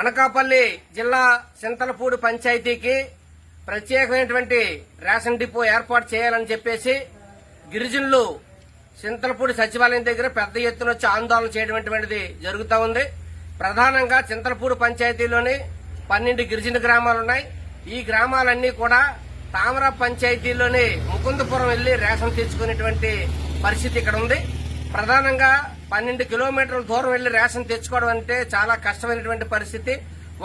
అనకాపల్లి జిల్లా చింతలపూడి పంచాయతీకి ప్రత్యేకమైనటువంటి రేషన్ డిపో ఏర్పాటు చేయాలని చెప్పేసి గిరిజనులు చింతలపూడి సచివాలయం దగ్గర పెద్ద ఎత్తున వచ్చి ఆందోళన చేయటువంటిది జరుగుతూ ఉంది. ప్రధానంగా చింతలపూడి పంచాయతీలోని పన్నెండు గిరిజన గ్రామాలు ఉన్నాయి. ఈ గ్రామాలన్నీ కూడా తామర పంచాయతీలోని ముకుందపురం వెళ్ళి రేషన్ తెచ్చుకునేటువంటి పరిస్థితి ఇక్కడ ఉంది. ప్రధానంగా పన్నెండు కిలోమీటర్ల దూరం వెళ్ళి రేషన్ తెచ్చుకోవడం అంటే చాలా కష్టమైనటువంటి పరిస్థితి.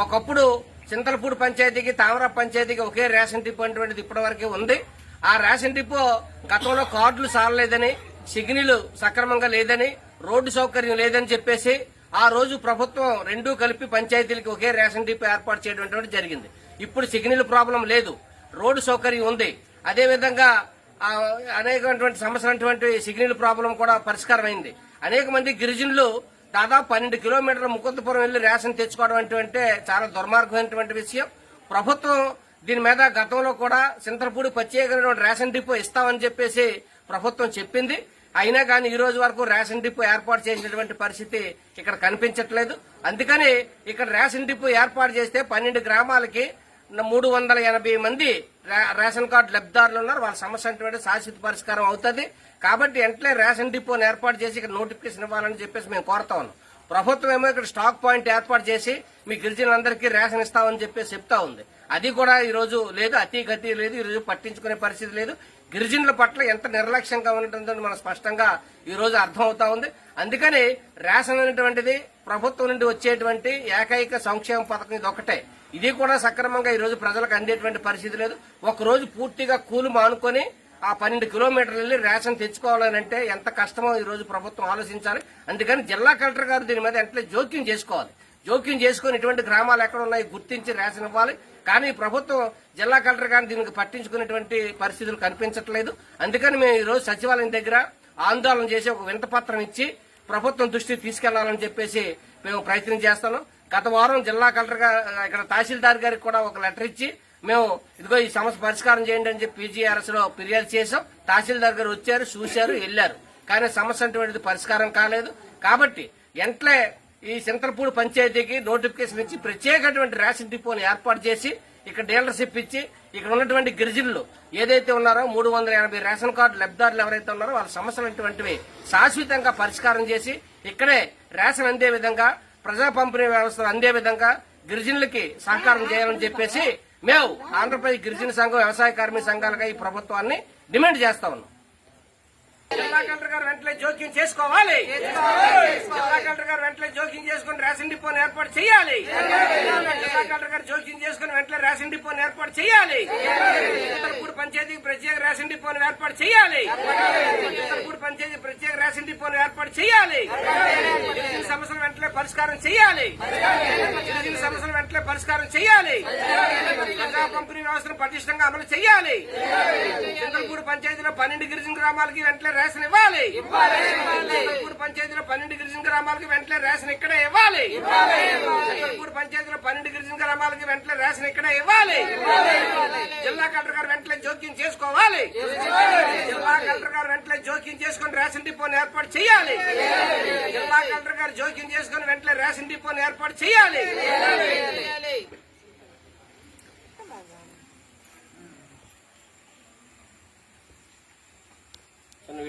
ఒకప్పుడు చింతలపూడి పంచాయతీకి తామర పంచాయతీకి ఒకే రేషన్ డిపో అనేటువంటిది ఇప్పటివరకే ఉంది. ఆ రేషన్ డిపో గతంలో కార్డులు సాలలేదని సిగ్నీలు సక్రమంగా లేదని రోడ్డు సౌకర్యం లేదని చెప్పేసి ఆ రోజు ప్రభుత్వం రెండూ కలిపి పంచాయతీలకి ఒకే రేషన్ డిపో ఏర్పాటు చేయడం జరిగింది. ఇప్పుడు సిగ్నల్ ప్రాబ్లం లేదు. రోడ్డు సౌకర్యం ఉంది. అదేవిధంగా అనేకటువంటి సమస్యలు సమస్యలటువంటి సిగ్నల్ ప్రాబ్లం కూడా పరిష్కారమైంది. అనేక మంది గిరిజనులు దాదాపు పన్నెండు కిలోమీటర్ల ముకుందపురం వెళ్ళి రేషన్ తెచ్చుకోవడం అంటే- అంటే చాలా దుర్మార్గమైనటువంటి విషయం. ప్రభుత్వం దీని మీద గతంలో కూడా చింతలపూడి ప్రత్యేకమైనటువంటి రేషన్ డిపో ఇస్తామని చెప్పేసి ప్రభుత్వం చెప్పింది. అయినా కానీ ఈ రోజు వరకు రేషన్ డిపో ఏర్పాటు చేసినటువంటి పరిస్థితి ఇక్కడ కనిపించట్లేదు. అందుకని ఇక్కడ రేషన్ డిపో ఏర్పాటు చేస్తే పన్నెండు గ్రామాలకి మూడు వందల ఎనభై మంది రేషన్ కార్డు లబ్ధిదారులు ఉన్నారు. వాళ్ళ సమస్య అంటే శాశ్వత పరిష్కారం అవుతుంది. కాబట్టి వెంటనే రేషన్ డిపోని ఏర్పాటు చేసి ఇక్కడ నోటిఫికేషన్ ఇవ్వాలని చెప్పేసి మేము కోరుతా ఉన్నాం. ప్రభుత్వం ఏమో ఇక్కడ స్టాక్ పాయింట్ ఏర్పాటు చేసి మీ గిరిజనులందరికీ రేషన్ ఇస్తామని చెప్పేసి చెప్తా ఉంది. అది కూడా ఈ రోజు లేదు అతి గతి లేదు ఈ రోజు పట్టించుకునే పరిస్థితి లేదు. గిరిజనుల పట్ల ఎంత నిర్లక్ష్యంగా ఉండటంతో మనకు స్పష్టంగా ఈరోజు అర్థమవుతా అర్థం ఉంది. అందుకని రేషన్ అనేటువంటిది ప్రభుత్వం నుండి వచ్చేటువంటి ఏకైక సంక్షేమ పథకం ఇది ఒకటే. ఇది కూడా సక్రమంగా ఈరోజు ప్రజలకు అందేటువంటి పరిస్థితి లేదు. ఒక రోజు పూర్తిగా కూలి మానుకొని ఆ పన్నెండు కిలోమీటర్లు వెళ్ళి రేషన్ తెచ్చుకోవాలని అంటే ఎంత కష్టమో ఈరోజు ప్రభుత్వం ఆలోచించాలి. అందుకని జిల్లా కలెక్టర్ గారు దీని మీద వెంటనే జోక్యం చేసుకోవాలి. జోక్యం చేసుకుని ఇటువంటి గ్రామాలు ఎక్కడ ఉన్నాయి గుర్తించి రేషన్ ఇవ్వాలి. కానీ ప్రభుత్వం జిల్లా కలెక్టర్ గారిని దీనికి పట్టించుకునేటువంటి పరిస్థితులు కనిపించట్లేదు. అందుకని మేము ఈ రోజు సచివాలయం దగ్గర ఆందోళన చేసి ఒక వింతపత్రం ఇచ్చి ప్రభుత్వం దృష్టికి తీసుకెళ్ళాలని చెప్పేసి మేము ప్రయత్నం చేస్తాను గత వారం జిల్లా కలెక్టర్ గారు ఇక్కడ తహసీల్దార్ గారికి కూడా ఒక లెటర్ ఇచ్చి మేము ఇదిగో ఈ సమస్య పరిష్కారం చేయండి అని చెప్పి పీజీఆర్ఎస్లో ఫిర్యాదు చేసాం తహసీల్దార్ గారు వచ్చారు చూశారు వెళ్ళారు కానీ సమస్య అటువంటిది పరిష్కారం కాలేదు. కాబట్టి ఎంట్లే ఈ సింతలపూడి పంచాయతీకి నోటిఫికేషన్ ఇచ్చి ప్రత్యేకటువంటి రేషన్ డిపోని ఏర్పాటు చేసి ఇక్కడ డీలర్షిప్ ఇచ్చి ఇక్కడ ఉన్నటువంటి గిరిజనులు ఏదైతే ఉన్నారో మూడు వందల ఎనభై రేషన్ కార్డు లబ్ధిదారులు ఎవరైతే ఉన్నారో వాళ్ళ సమస్యలు అటువంటివి శాశ్వతంగా పరిష్కారం చేసి ఇక్కడే రేషన్ అందే విధంగా ప్రజా పంపిణీ వ్యవస్థ అందే విధంగా గిరిజనులకి సహకారం చేయాలని చెప్పేసి మేము ఆంధ్రప్రదేశ్ గిరిజన సంఘం వ్యవసాయ కార్మిక సంఘాలుగా ఈ ప్రభుత్వాన్ని డిమాండ్ చేస్తా ఉన్నాం. జిల్లా కలెక్టర్ గారు వెంటనే జోక్యం చేసుకోవాలి. జిల్లా కలెక్టర్ గారు వెంటనే జోక్యం చేసుకుని రేషన్ డిపోను ఏర్పాటు చేయాలి. జిల్లా కలెక్టర్ గారు జోక్యం చేసుకుని వెంటనే రేషన్ డిపోను ఏర్పాటు చేయాలి. ఉత్తరపూడి పంచాయతీకి ప్రత్యేక రేషన్ డిపోను ఏర్పాటు చేయాలి. ఉత్తరపూడి పంచాయతీ ప్రత్యేక రేషన్ డిపోను ఏర్పాటు చేయాలి. గిరిజన సమస్యలు వెంటనే పరిష్కారం చేయాలి. గిరిజన సమస్యలు వెంటనే పరిష్కారం చేయాలి. ప్రజా పంపిణీ వ్యవస్థను పటిష్టంగా అమలు చేయాలి. చింతలపూడి పంచాయతీలో పన్నెండు గిరిజన గ్రామాలకి వెంటనే రేషన్ ఇవ్వాలి. చింతలపూడి పంచాయతీలో పన్నెండు గిరిజన గ్రామాలకి వెంటనే రేషన్ ఇక్కడే ఇవ్వాలి. చింతలపూడి పంచాయతీలో పన్నెండు గిరిజన గ్రామాలకి వెంటనే రేషన్ ఇక్కడే ఇవ్వాలి. జిల్లా కలెక్టర్ గారు వెంటనే జోక్యం చేసుకోవాలి. జిల్లా కలెక్టర్ గారు వెంటనే జోక్యం చేసుకుని రేషన్ డిపోని ఏర్పాటు చేయాలి. జిల్లా కలెక్టర్ గారు జోక్యం చేసుకుని వెంటనే రేషన్ డిపోని ఏర్పాటు చేయాలి. చిన్న